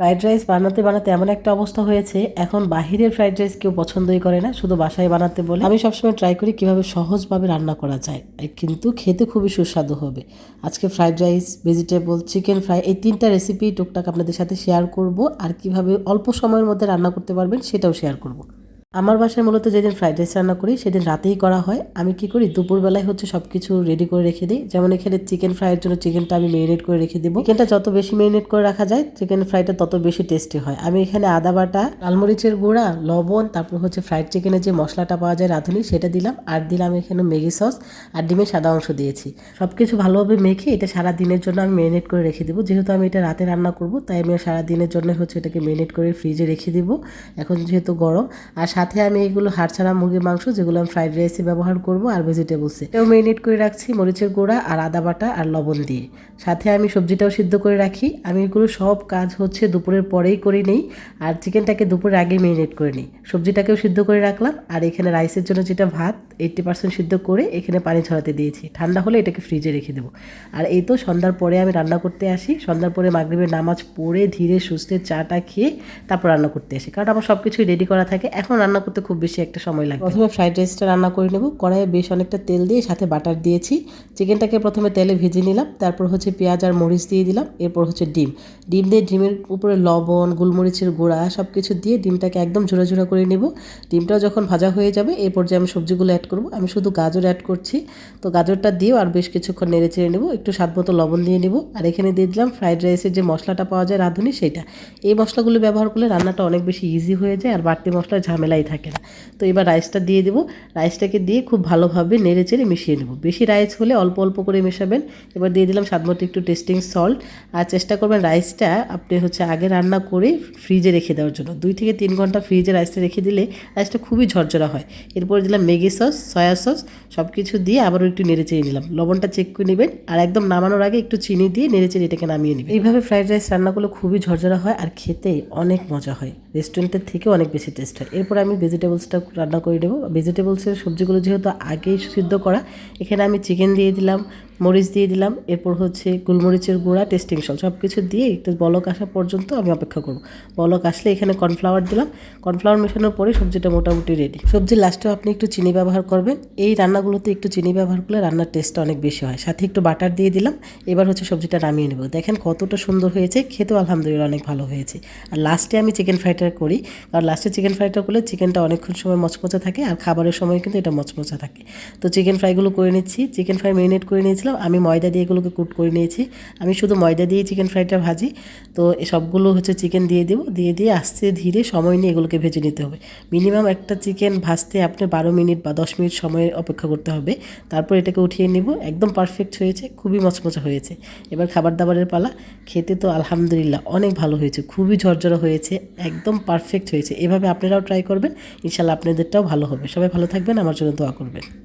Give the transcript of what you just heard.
Fried rice বানাতে বানাতে এমন একটা অবস্থা হয়েছে, এখন বাহিরের ফ্রাইড রাইস কেউ পছন্দই করে না, শুধু বাসায় বানাতে বলে। আমি সবসময় ট্রাই করি কীভাবে সহজভাবে রান্না করা যায় কিন্তু খেতে খুবই সুস্বাদু হবে। আজকে fried rice vegetable chicken fry এই তিনটা রেসিপি টুকটাক আপনাদের সাথে শেয়ার করব, আর কীভাবে অল্প সময়ের মধ্যে রান্না করতে পারবেন সেটাও শেয়ার করব। আমার বাসায় মূলত যেদিন ফ্রাইড রাইস রান্না করি, সেদিন রাতেই করা হয়। আমি কি করি, দুপুরবেলায় হচ্ছে সব কিছু রেডি করে রেখে দিই। যেমন এখানে চিকেন ফ্রাইয়ের জন্য চিকেনটা আমি মেরিনেট করে রেখে দিব। চিকেনটা যত বেশি মেরিনেট করে রাখা যায় চিকেন ফ্রাইটা তত বেশি টেস্টি হয়। আমি এখানে আদা বাটা, লালমরিচের গুঁড়া, লবণ, তারপর হচ্ছে ফ্রাইড চিকেনের যে মশলাটা পাওয়া যায় রাঁধুনি, সেটা দিলাম। আর দিলাম এখানে ম্যাগি সস আর ডিমের সাদা অংশ দিয়েছি। সব কিছু ভালোভাবে মেখে এটা সারা দিনের জন্য আমি মেরিনেট করে রেখে দেবো। যেহেতু আমি এটা রাতে রান্না করব, তাই আমি সারা দিনের জন্য হচ্ছে এটাকে মেরিনেট করে ফ্রিজে রেখে দিব। এখন যেহেতু গরম, আর সাথে আমি এগুলো হাড় ছাড়া মুরগির মাংস, যেগুলো আমি ফ্রাইড রাইসে ব্যবহার করব, আর ভেজিটেবলসে এটাও মেরিনেট করে রাখছি মরিচের গুঁড়া আর আদা বাটা আর লবণ দিয়ে। সাথে আমি সবজিটাও সিদ্ধ করে রাখি। আমি এগুলো সব কাজ হচ্ছে দুপুরের পরেই করে নিই, আর চিকেনটাকে দুপুরের আগে মেরিনেট করে নিই। সবজিটাকেও সিদ্ধ করে রাখলাম, আর এখানে রাইসের জন্য যেটা ভাত এইটটি পার্সেন্ট সিদ্ধ করে এখানে পানি ছড়াতে দিয়েছি। ঠান্ডা হলে এটাকে ফ্রিজে রেখে দেবো। আর এই তো সন্ধ্যার পরে আমি রান্না করতে আসি। সন্ধ্যার পরে মাগরীবের নামাজ পড়ে ধীরে সুস্থে চাটা খেয়ে তারপর রান্না করতে আসি। কারণ আমার সব কিছুই রেডি করা থাকে। এখন রান্না করতে খুব বেশি একটা সময় লাগে প্রথমে ফ্রাইড রাইসটা রান্না করে নেব। কড়াইয়ে বেশ অনেকটা তেল দিয়ে সাথে বাটার দিয়েছি। চিকেনটাকে প্রথমে তেলে ভেজে নিলাম। তারপর হচ্ছে পেঁয়াজ আর মরিচ দিয়ে দিলাম। এরপর হচ্ছে ডিম। ডিম দিয়ে ডিমের উপরে লবণ, গোলমরিচের গুঁড়া সব কিছু দিয়ে ডিমটাকে একদম ঝোড়া ঝোড়া করে নেব। ডিমটাও যখন ভাজা হয়ে যাবে এই পর্যায়ে আমি সবজিগুলো অ্যাড করব। আমি শুধু গাজর অ্যাড করছি। তো গাজরটা দিয়েও আর বেশ কিছুক্ষণ নেড়ে চেড়ে নেব। একটু স্বাদ মতো লবণ দিয়ে নেব। আর এখানে দিয়ে দিলাম ফ্রাইড রাইসের যে মশলাটা পাওয়া যায়, রাঁধুনি সেটা এই মশলাগুলো ব্যবহার করলে রান্নাটা অনেক বেশি ইজি হয়ে যায় আর বাড়তি মশলার ঝামেলাই থাকে না। তো এবার রাইসটা দিয়ে দেবো। রাইসটাকে দিয়ে খুব ভালোভাবে নেড়ে চেড়ে মিশিয়ে নেব। বেশি রাইস হলে অল্প অল্প করে মেশাবেন। এবার দিয়ে দিলাম স্বাদ মতো একটু টেস্টিং সল্ট আর চেষ্টা করবেন রাইসটা আপনি হচ্ছে আগে রান্না করে ফ্রিজে রেখে দেওয়ার জন্য। দুই থেকে তিন ঘণ্টা ফ্রিজে রাইসটা রেখে দিলে রাইসটা খুবই ঝরঝরা হয়। এরপর দিলাম ম্যাগি সস সয়া সস সব কিছু দিয়ে আবারও একটু নেড়ে চেড়ে নিলাম। লবণটা চেক করে নেবেন। আর একদম নামানোর আগে একটু চিনি দিয়ে নেড়ে চেড়ে এটাকে নামিয়ে নেবেন। এইভাবে ফ্রাইড রাইস রান্না করলে খুবই ঝরঝরা হয় আর খেতে অনেক মজা হয়। রেস্টুরেন্টের থেকে অনেক বেশি টেস্ট হয়। এরপর আমি ভেজিটেবলসটা রান্না করে দেবো ভেজিটেবলসের সবজিগুলো যেহেতু আগেই সিদ্ধ করা, এখানে আমি চিকেন দিয়ে দিলাম মরিচ দিয়ে দিলাম। এরপর হচ্ছে গোলমরিচের গুঁড়া, টেস্টিং সল সব কিছু দিয়ে একটু বলক আসা পর্যন্ত আমি অপেক্ষা করব। বলক আসলে এখানে কর্নফ্লাওয়ার দিলাম। কর্নফ্লাওয়ার মেশানোর পরে সবজিটা মোটামুটি রেডি সবজির লাস্টেও আপনি একটু চিনি ব্যবহার করবেন। এই রান্নাগুলোতে একটু চিনি ব্যবহার করলে রান্নার টেস্টটা অনেক বেশি হয়। সাথে একটু বাটার দিয়ে দিলাম। এবার হচ্ছে সবজিটা নামিয়ে নেব। দেখেন কতটা সুন্দর হয়েছে। খেতেও আলহামদুলিল্লাহ অনেক ভালো হয়েছে। আর লাস্টে আমি চিকেন ফ্রাইটা করি। কারণ লাস্টে চিকেন ফ্রাইটা করলে চিকেনটা অনেকক্ষণ সময় মচমচা থাকে। আর খাবারের সময় কিন্তু এটা মচমচা থাকে। তো চিকেন ফ্রাইগুলো করে নিচ্ছি। চিকেন ফ্রাই মেরিনেট করে নিয়েছিলাম। আমি ময়দা দিয়ে এগুলোকে কুট করে নিয়েছি। আমি শুধু ময়দা দিয়ে চিকেন ফ্রাইটা ভাজি। তো সবগুলো হচ্ছে চিকেন দিয়ে দেবো। দিয়ে দিয়ে আস্তে ধীরে সময় নিয়ে এগুলোকে ভেজে নিতে হবে। মিনিমাম একটা চিকেন ভাজতে আপনি বারো মিনিট বা দশ মিনিট সময় অপেক্ষা করতে হবে। তারপর এটাকে উঠিয়ে নিব। একদম পারফেক্ট হয়েছে। খুবই মচমচা হয়েছে। এবার খাবার দাবারের পালা। খেতে তো আলহামদুলিল্লাহ অনেক ভালো হয়েছে। খুবই ঝরঝরা হয়েছে। একদম পারফেক্ট হয়েছে। এভাবে আপনারাও ট্রাই করবেন। ইনশাল্লাহ আপনাদেরটাও ভালো হবে। সবাই ভালো থাকবেন। আমার জন্য দোয়া করবেন।